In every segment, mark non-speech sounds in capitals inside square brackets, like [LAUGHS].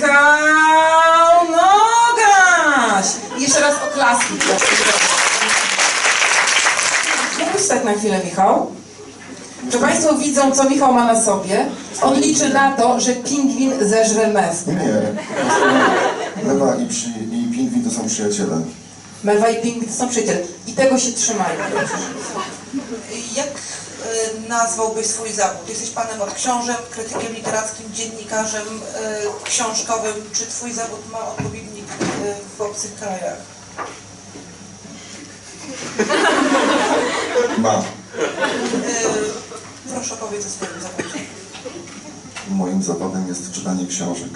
Michał Nogaś! I jeszcze raz oklaski. Mógłbyś stać na chwilę, Michał? Czy Państwo widzą, co Michał ma na sobie? On liczy na to, że pingwin zeżre mew. Nie. Lewa i, przy, i pingwin to są przyjaciele. Mewa i pingwin to są przyjaciele. I tego się trzymają. Nazwałbyś swój zawód? Jesteś panem od książek, krytykiem literackim, dziennikarzem e, książkowym. Czy twój zawód ma odpowiednik e, w obcych krajach? [LAUGHS] Ma. E, proszę opowiedz o swoim zawodzie. Moim zawodem jest czytanie książek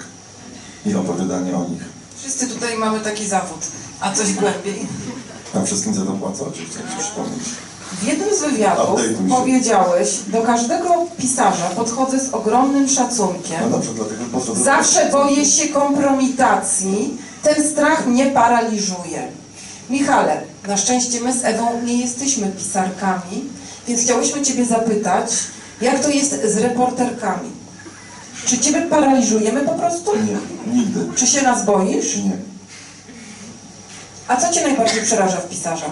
i opowiadanie o nich. Wszyscy tutaj mamy taki zawód. A coś głębiej? A wszystkim za to płacę, oczywiście, chcę przypomnieć. W jednym z wywiadów powiedziałeś, do każdego pisarza podchodzę z ogromnym No szacunkiem. co... Zawsze boję się kompromitacji. Ten strach mnie paraliżuje. Michale, na szczęście my z Ewą nie jesteśmy pisarkami, więc chciałyśmy Ciebie zapytać, jak to jest z reporterkami? Czy Ciebie paraliżujemy po prostu? Nie, nigdy. Czy się nas boisz? Nie. A co Cię najbardziej przeraża w pisarzach?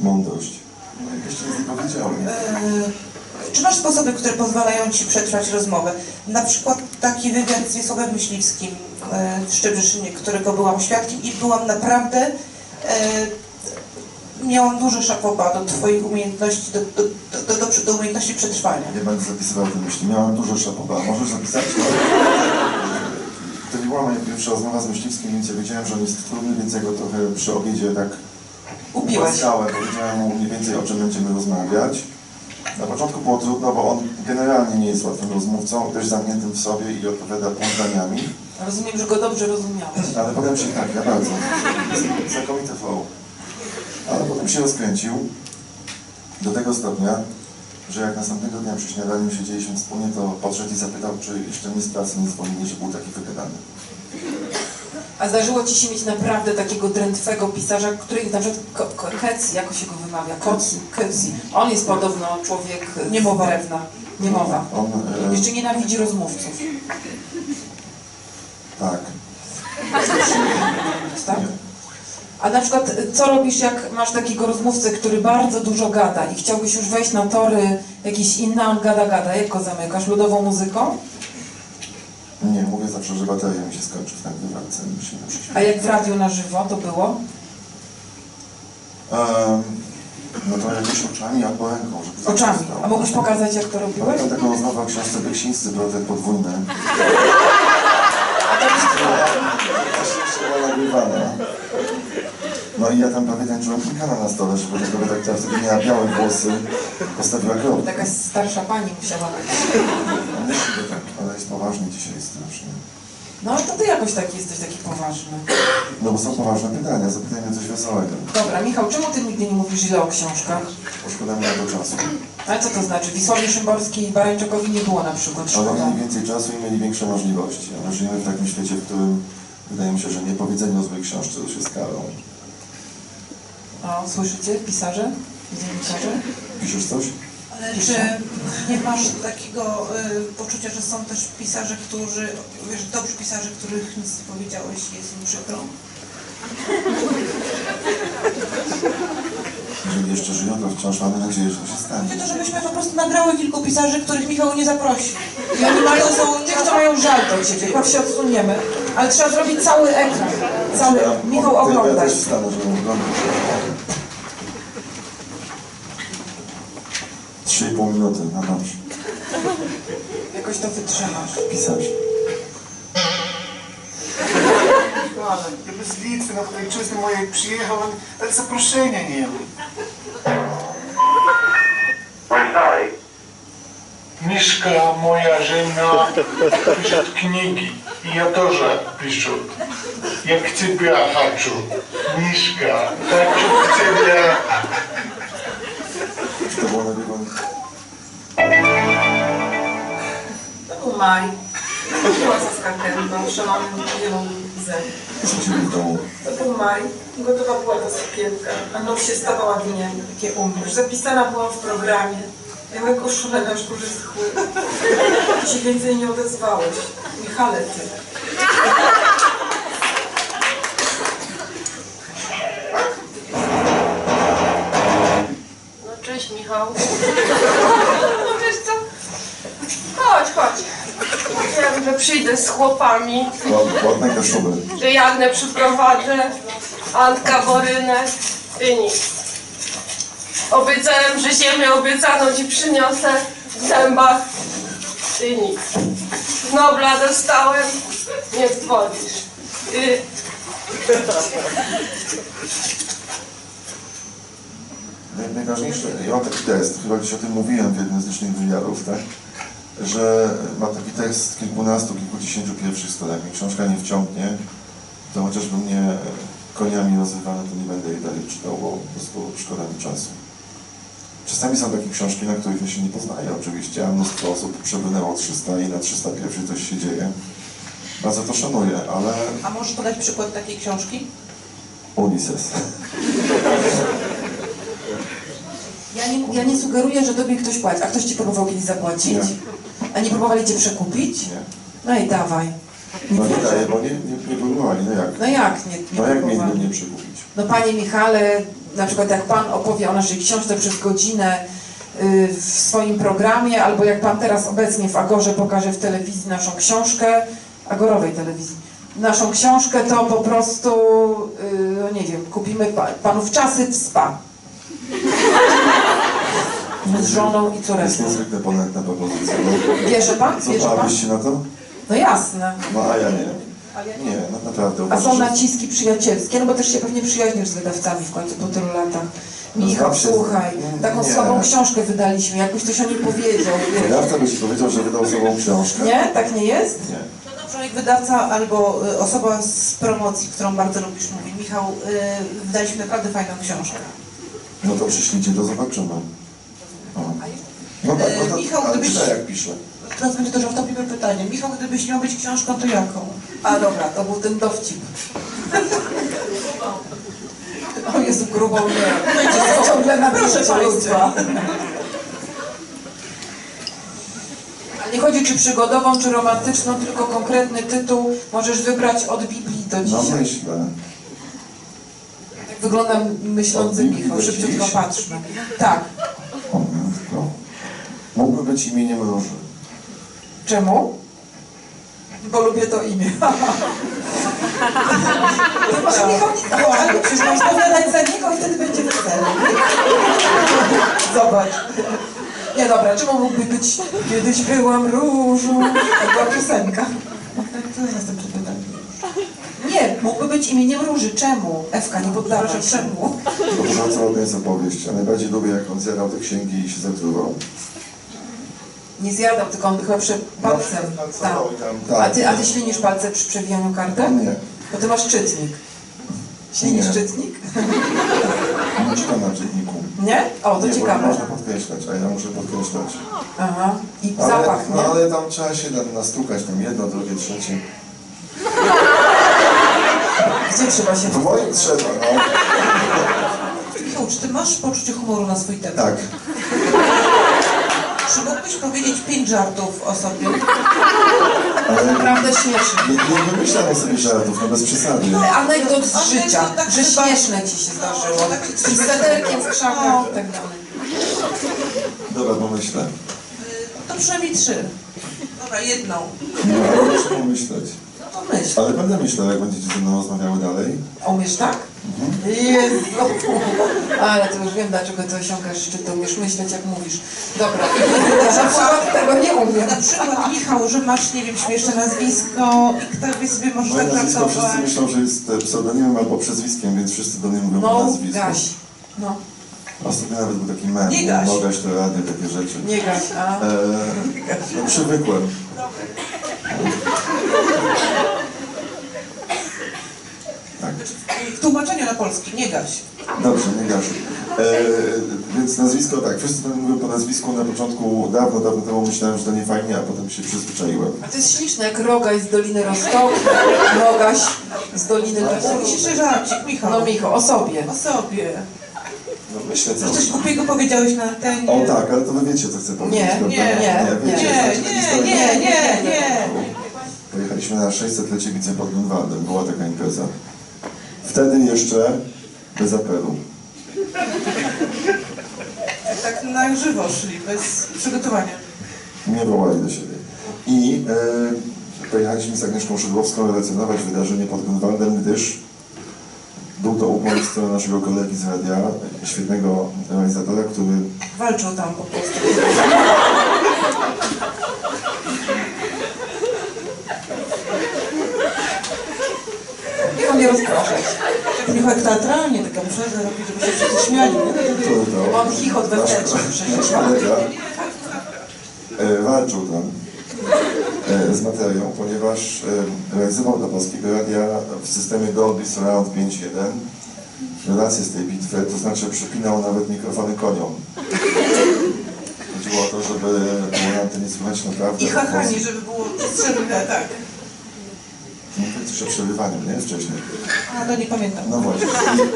Mądrość. Nie powiedziałem. E, Czy masz sposoby, które pozwalają ci przetrwać rozmowę? Na przykład taki wywiad z Wiesławem Myśliwskim e, w którego byłam świadkiem i byłam naprawdę... E, miałam duże szapoba do twoich umiejętności, do, do, do, do, do, umiejętności przetrwania. Nie będę zapisywał te myśli. Miałem dużo szapoba. Możesz zapisać? To nie była moja pierwsza rozmowa z Myśliwskim, więc ja wiedziałem, że on jest trudny, więc ja go trochę przy obiedzie tak Upiłeś. Łaskałem, powiedziałem mu mniej więcej o czym będziemy rozmawiać. Na początku było trudno, bo on generalnie nie jest łatwym rozmówcą, też zamkniętym w sobie i odpowiada pół zdaniami. Rozumiem, że go dobrze rozumiałeś. Ale potem się tak, ja bardzo. Znakomity flow. Ale potem się rozkręcił do tego stopnia, że jak następnego dnia przy śniadaniu siedzieliśmy wspólnie, to podszedł i zapytał, czy jeszcze mnie z pracy nie zwolnili, że był taki wygadany. A zdarzyło Ci się mieć naprawdę takiego drętwego pisarza, który na przykład Keci, jak się go wymawia? Keci. On jest podobno człowiek Niemowa. drewna. Niemowa. On, e, Jeszcze nienawidzi rozmówców. tak. Tak? A na przykład, co robisz, jak masz takiego rozmówcę, który bardzo dużo gada i chciałbyś już wejść na tory jakieś inne, on gada, gada. Jak go zamykasz? Ludową muzyką? Nie, mówię zawsze, że bateria mi się skończy w się na przyśpiewam. A jak w radiu na żywo to było? Um, no to jakieś oczami albo ręką, żeby Oczami. A mógłbyś pokazać, jak to robiłeś? Pamiętam taką rozmowę o książce Beksińscy, Brodek Podwójny. A [LAUGHS] to jest... Była nagrywana. No i ja tam prawie tańczyłem klinkana na stole, żeby tego redaktora wtedy miała białe włosy, postawiła krok. Taka starsza pani musiała być. Że tak, ale jest poważnie dzisiaj strasznie. No ale to ty jakoś taki jesteś taki poważny. No bo są poważne pytania, zapytajmy coś wesołego. Dobra, Michał, czemu ty nigdy nie mówisz źle o książkach? Szkoda mi na to czasu. Ale co to znaczy? Wisławie Szymborskiej i Barańczakowi nie było na przykład Ale szkoda. mieli więcej czasu i mieli większe możliwości. A my żyjemy w takim świecie, w którym wydaje mi się, że niepowiedzenie o złej książce już jest karą. O, słyszycie, pisarze? Dziennikarze? Piszesz coś? Ale czy nie masz takiego y, poczucia, że są też pisarze, którzy, wiesz, dobrzy pisarze, których nic nie powiedziałeś, jest im przykro? Jeżeli jeszcze żyją, to wciąż mamy nadzieję, że to się stanie. Chodzi to, żebyśmy po prostu nagrały kilku pisarzy, których Michał nie zaprosi. I oni mają, są tych, co mają żal do ciebie, chodź się odsuniemy. Ale trzeba zrobić cały ekran. Cały. Michał, ja- Ja też wstanę, żeby oglądać. Trzy i pół minuty, no dobrze. Jakoś to wytrzymasz. Pisarz. Jakby z Litwy, na której ojczyzny mojej przyjechał, ale zaproszenia nie ma. We're sorry. Miszka, moja żona, pisze kniги, i ja też piszę. Jak ciebie хочу. Miszka, хочу ciebie. Czy Maj, Masa z kakenką, szalonym wielą zębem. To był Maj, gotowa była ta sukienka, a noc się stawała dniem, jakie umiesz. Zapisana byłam w programie, miałem koszulę na skórze schły. Ty się więcej nie odezwałeś. Michale, ty. No cześć, Michał że przyjdę z chłopami, Ład- Ładne kaszuby. Jagnę przyprowadzę, Antka Borynę i nic. Obiecałem, że ziemię obiecaną ci przyniosę w zębach i nic. Nobla dostałem, nie wchodzisz. Y, Naj- Najważniejsze, ja mam taki test, chyba gdzieś o tym mówiłem w jednym z licznych wywiadów, tak? Że mam taki tekst kilkunastu, kilkudziesięciu pierwszych stron. Jak mnie książka nie wciągnie, to chociażby mnie koniami nazywane, to nie będę jej dalej czytał, bo po prostu szkoda mi czasu. Czasami są takie książki, na których ja się nie poznaję oczywiście, a mnóstwo osób przebrnęło 300 i na 301 coś się dzieje. Bardzo to szanuję, ale A możesz podać przykład takiej książki? Ulises. Ja nie, ja nie sugeruję, że tobie ktoś płaci. A ktoś ci próbował kiedyś zapłacić? Nie. A nie próbowali cię przekupić? Nie? No i dawaj. Nie No nie daję, bo nie, nie, nie próbowali, no jak? No jak nie, nie No jak próbowali? mnie przekupić? No panie Michale, na przykład jak pan opowie o naszej książce przez godzinę y, w swoim programie, albo jak pan teraz obecnie w Agorze pokaże w telewizji naszą książkę, Agorowej telewizji, naszą książkę, to po prostu, y, no nie wiem, kupimy pa, panów czasy w spa. [LAUGHS] Z żoną i Jest córeczką. niezwykle ponętna propozycja. No, Bierze pan? Bierze pan? Złapałabyś się na to? No jasne. No a ja nie. Nie, no naprawdę. A uważam, są że- naciski przyjacielskie, no bo też się pewnie przyjaźnisz z wydawcami w końcu po tylu latach. No Michał, słuchaj, taką Nie. słabą książkę wydaliśmy, jakbyś coś o niej powiedział, wiesz. Wydawca by ci powiedział, że wydał sobą książkę. Nie? Tak nie jest? Nie. No dobrze, jak wydawca albo y, osoba z promocji, którą bardzo lubisz, mówi Michał, y, wydaliśmy naprawdę fajną książkę. No to przyślijcie, to zobaczymy. O. No tak, no to, Michał, ale gdybyś- czytaj jak pisze. Teraz będzie to żartobliwe pytanie. Michał, gdybyś miał być książką, to jaką? A dobra, to był ten dowcip. O Jezu, grubą nie. To jest ciągle na Proszę Proszę państwa. Ale nie chodzi czy przygodową, czy romantyczną, tylko konkretny tytuł możesz wybrać od Biblii do No dzisiaj. myślę. Tak wygląda myślący Od Biblii Michał, do szybciutko dziś. patrzmy. Tak. Mógłby być imieniem Róży. Czemu? Bo lubię to imię. To może Michał nie... Przecież masz pogadać za niego i wtedy będzie wesele. Zobacz. Nie dobra, czemu mógłby być Kiedyś byłam różą? To była piosenka. To jest następne pytanie. Nie, mógłby być imieniem Róży. Czemu? Ewka, nie poddawaj się. czemu? Dobrze, co jest opowieść, a najbardziej lubię, jak on zjadał te księgi i się zatruwał. Nie zjadał, tylko on chyba przy palcem. Tam. Tak. A ty, a ty ślinisz palce przy przewijaniu kartek? Nie. Bo ty masz czytnik. Ślinisz Nie. czytnik? [LAUGHS] Nie czytam na czytniku. Nie? O, to nie, ciekawe. można podkreślać, a ja muszę podkreślać. Aha. I Ale, zapach, no nie? ale tam trzeba się tam nastukać, tam jedno, drugie, trzecie. [LAUGHS] Gdzie trzeba się W moim trzeba, no. Czy ty masz poczucie humoru na swój temat? Tak. Czy mógłbyś powiedzieć pięć żartów o sobie? Ale [LAUGHS] Naprawdę śmieszne. nie, nie wymyślam sobie żartów, no bez przesady. Anegdot z Anegdot życia, tak że chyba- śmieszne ci się zdarzyło. No, tak- z sederkiem w krzakach i tak dalej. Dobra, pomyślę. Y, To przynajmniej trzy. Dobra, jedną. No, muszę pomyśleć. No to myśl. Ale będę myślał, jak będziecie ze mną rozmawiały dalej. Umiesz tak? Jezu. Ale to już wiem, dlaczego ty osiągasz szczyt. Umiesz myśleć, jak mówisz. Dobra. Na przykład tego nie umiem. Na przykład Michał, że masz, nie wiem, śmieszne nazwisko i kto wie sobie może Moje tak nazwisko wszyscy pracować. myślą, że jest e, pseudonimem albo przezwiskiem, więc wszyscy do mnie mówią po No, nazwisku. gaś. No, Ostatnio nawet był taki mem, Nie gaś. gaś to rady, takie rzeczy. nie gaś, a? E, no przywykłem. Tak, W tłumaczeniu na polski, nie gaś. dobrze, nie gaszę. E, więc nazwisko tak, wszyscy mnie mówią po nazwisku, na początku, dawno, dawno temu myślałem, że to nie fajnie, a potem się przyzwyczaiłem. A to jest śliczne, jak [LAUGHS] Rogaś z Doliny Rostoku, Rogaś z Doliny Rostoku. jeszcze żarcik, Michał. No Micho, o sobie. O sobie. No myślę Że cały coś głupiego powiedziałeś na antenie. O tak, ale to wy wiecie, co chcę powiedzieć, Nie, prawda? nie, nie, wiecie, Nie, nie, nie, nie, nie. Pojechaliśmy na 600-lecie wice pod Grunwaldem, była taka impreza. Wtedy jeszcze bez apelu. Tak na żywo szli, bez przygotowania. Nie wołali do siebie. I e, pojechaliśmy z Agnieszką Szydłowską relacjonować wydarzenie pod Grunwaldem, gdyż był to umysł naszego kolegi z radia, świetnego realizatora, który Walczą tam po prostu. Michał, nie rozpraszać. Tak Michał jak teatralnie, taka muszę robić, żeby się wszyscy śmiali. nie? to Mam chichot przecież. nasz kolega e, walczył tam e, z materią, ponieważ e, realizował dla Polskiego Radia w systemie Dolby Surround 5.1 relacje z tej bitwy, to znaczy przypinał nawet mikrofony koniom. Chodziło o to, żeby było na antenie słychać naprawdę... I hachanie, żeby było przestrzelne, tak. No coś o przerywaniu, nie? Wcześniej. A, no nie pamiętam. No właśnie.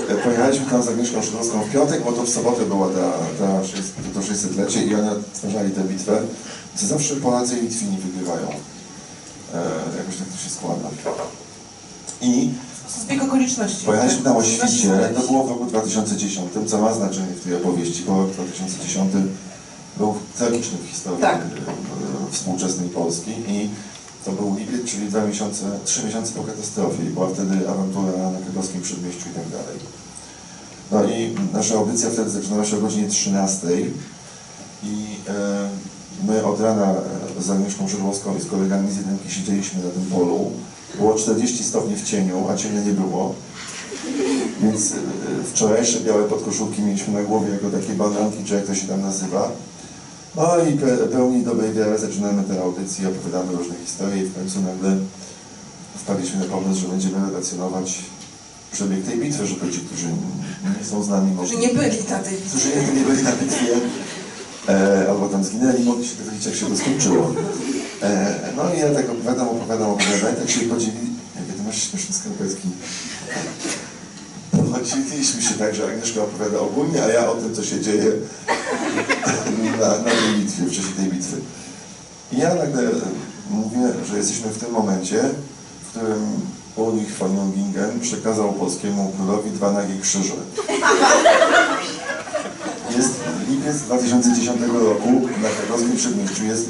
I e, pojechaliśmy tam z Agnieszką Szydłowską w piątek, bo to w sobotę była ta, ta, to 600-lecie i oni odtwarzali tę bitwę. Co zawsze Polacy i Litwini wygrywają. E, jakoś tak to się składa. I Zbieg okoliczności. pojechaliśmy na. Oświcie, to było w roku 2010, co ma znaczenie w tej opowieści, bo rok 2010 był tragiczny w historii Tak. e, współczesnej Polski i to był lipiec, czyli dwa miesiące, trzy miesiące po katastrofie i była wtedy awantura na krakowskim przedmieściu i tak dalej. No i nasza audycja wtedy zaczynała się o godzinie 13 i e, my od rana e, z Agnieszką Szydłowską i z kolegami z jedynki siedzieliśmy na tym polu. Było 40 stopni w cieniu, a cienia nie było. Więc e, wczorajsze białe podkoszulki mieliśmy na głowie jako takie bananki, czy jak to się tam nazywa. No i pe, pełni dobrej wiary. Zaczynamy tę audycję, opowiadamy różne historie i w końcu nagle wpadliśmy na pomysł, że będziemy relacjonować przebieg tej bitwy, żeby ci, którzy nie są z nami, Którzy nie byli na tej którzy nigdy nie byli na bitwie, e, albo tam zginęli, mogli się dowiedzieć, jak się to skończyło. E, no i ja tak opowiadam, opowiadam, opowiadam, i tak się podzieli, jakie ty masz śmieszne skarpetki. Podzieliliśmy się tak, że Agnieszka opowiada ogólnie, a ja o tym, co się dzieje na, na tej bitwie, w czasie tej bitwy. I ja nagle mówię, że jesteśmy w tym momencie, w którym Ulrich von Jungingen przekazał polskiemu królowi dwa nagie krzyże. Jest lipiec 2010 roku, na krakowskim przedmieściu jest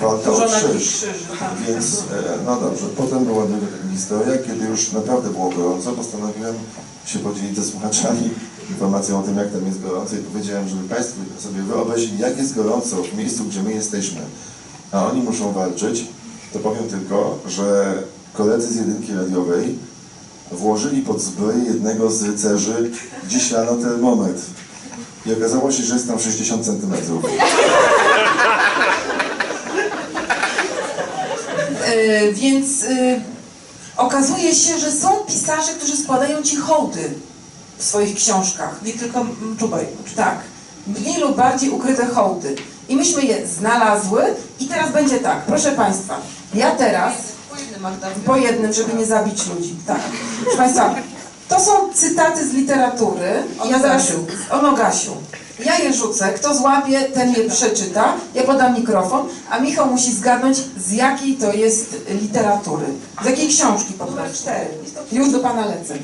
walka o krzyż. tak. Więc, e, no dobrze, potem była druga historia, kiedy już naprawdę było gorąco, postanowiłem się podzielić ze słuchaczami informacją o tym, jak tam jest gorąco i powiedziałem, żeby Państwo sobie wyobrazili, jak jest gorąco w miejscu, gdzie my jesteśmy, a oni muszą walczyć, to powiem tylko, że koledzy z jedynki radiowej włożyli pod zbroję jednego z rycerzy dziś rano termometr. I okazało się, że jest tam 60 centymetrów. E, więc e, okazuje się, że są pisarze, którzy składają ci hołdy w swoich książkach. Nie tylko Czubaj. Tak, mniej lub bardziej ukryte hołdy. I myśmy je znalazły i teraz będzie tak, proszę Państwa, ja teraz Po jednym żeby nie zabić ludzi. Tak. Proszę Państwa, to są cytaty z literatury. Ja zaraz o Nogasiu. Ja je rzucę, kto złapie, ten je przeczyta. Ja podam mikrofon, a Michał musi zgadnąć, z jakiej to jest literatury. Z jakiej książki po prostu. Już do Pana lecę.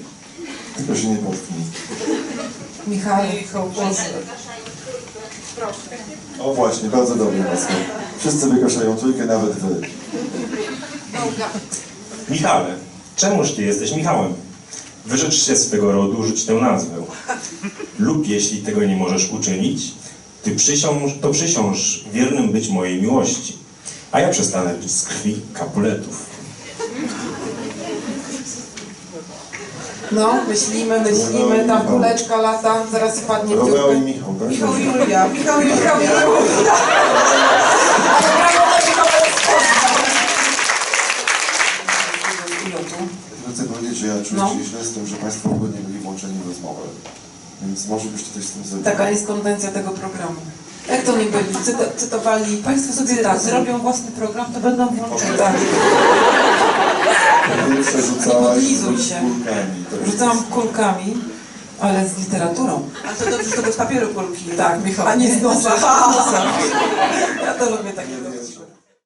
Tylko się nie potknij. Michał. O właśnie, bardzo dobry Pascal. Wszyscy wykaszają trójkę, nawet wy. Michale, czemuż ty jesteś Michałem? Wyrzecz się swego rodu, użyć tę nazwę. Lub jeśli tego nie możesz uczynić, ty przysiąż, to przysiąż wiernym być mojej miłości, a ja przestanę pić z krwi kapuletów. No, myślimy, myślimy, tam kuleczka lata, zaraz wpadnie w Romeo i dziurkę. Michał, tak? Michał i Julia. Michał i Michał i Julia. Ale brawo dla Michała Pilotu. Ja Chcę powiedzieć, że ja czuję No. się źle z tym, że Państwo w ogóle nie byli włączeni w rozmowę. Więc może byście coś z tym zrobili. Taka jest konwencja tego programu. Jak to nie byli? Cyta, cytowali Państwo sobie cytaty. zrobią własny program, to będą włączeni. Tak, Powietrze rzucałaś podlizuj się. kulkami. To jest- rzucałam kulkami, ale z literaturą. A to dobrze, że to bez papieru kulki. Tak, Michał. A nie z nosa. [LAUGHS] Ja to lubię takie.